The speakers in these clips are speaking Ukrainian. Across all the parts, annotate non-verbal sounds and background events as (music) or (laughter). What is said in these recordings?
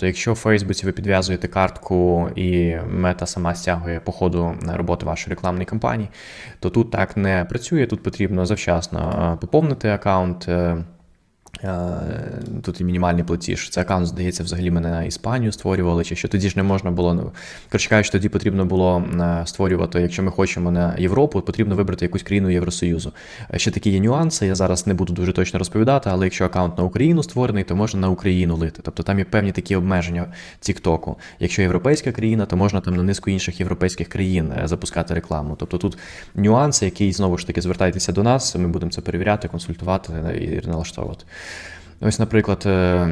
Тобто, якщо в Фейсбуці ви підв'язуєте картку і мета сама стягує по ходу роботи вашої рекламної кампанії, то тут так не працює. Тут потрібно завчасно е, поповнити аккаунт. Е, Тут і мінімальний платіж. Це аккаунт, здається, взагалі мене на Іспанію створювали, чи що тоді ж не можна було. ну, Коротше кажучи, тоді потрібно було е, створювати, якщо ми хочемо на Європу, потрібно вибрати якусь країну Євросоюзу. Е, Ще такі є нюанси, я зараз не буду дуже точно розповідати, але якщо аккаунт на Україну створений, то можна на Україну лити. Тобто там є певні такі обмеження Тіктоку. Якщо європейська країна, то можна там на низку інших європейських країн запускати рекламу. Тобто тут нюанси, які знову ж таки звертайтеся до нас, ми будемо це перевіряти, консультувати і налаштовувати. Ось, наприклад, е,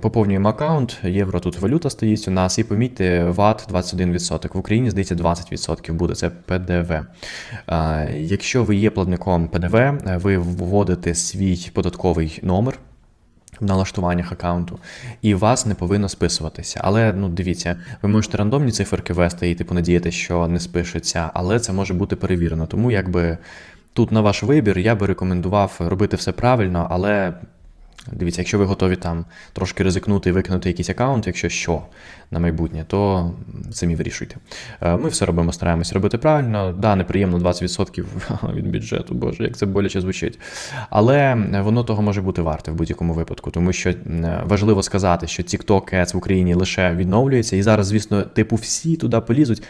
поповнюємо аккаунт, євро тут валюта стоїть у нас, і помітьте, ВАТ 21%. В Україні, здається, 20% буде, це ПДВ. Якщо ви є платником ПДВ, е, ви вводите свій податковий номер. В налаштуваннях аккаунту, і вас не повинно списуватися. Але ну дивіться, ви можете рандомні циферки ввести і типу надіяти, що не спишеться, але це може бути перевірено. Тому якби тут на ваш вибір я би рекомендував робити все правильно, але Дивіться, якщо ви готові там трошки ризикнути і викинути якийсь аккаунт, якщо що на майбутнє, то самі вирішуйте. Е, Ми все робимо, стараємось робити правильно. Да, неприємно 20% (laughs) від бюджету, боже, як це боляче звучить. Але воно того може бути варте в будь-якому випадку, тому що е, важливо сказати, що TikTok Ads в Україні лише відновлюється, і зараз, звісно, типу всі туди полізуть.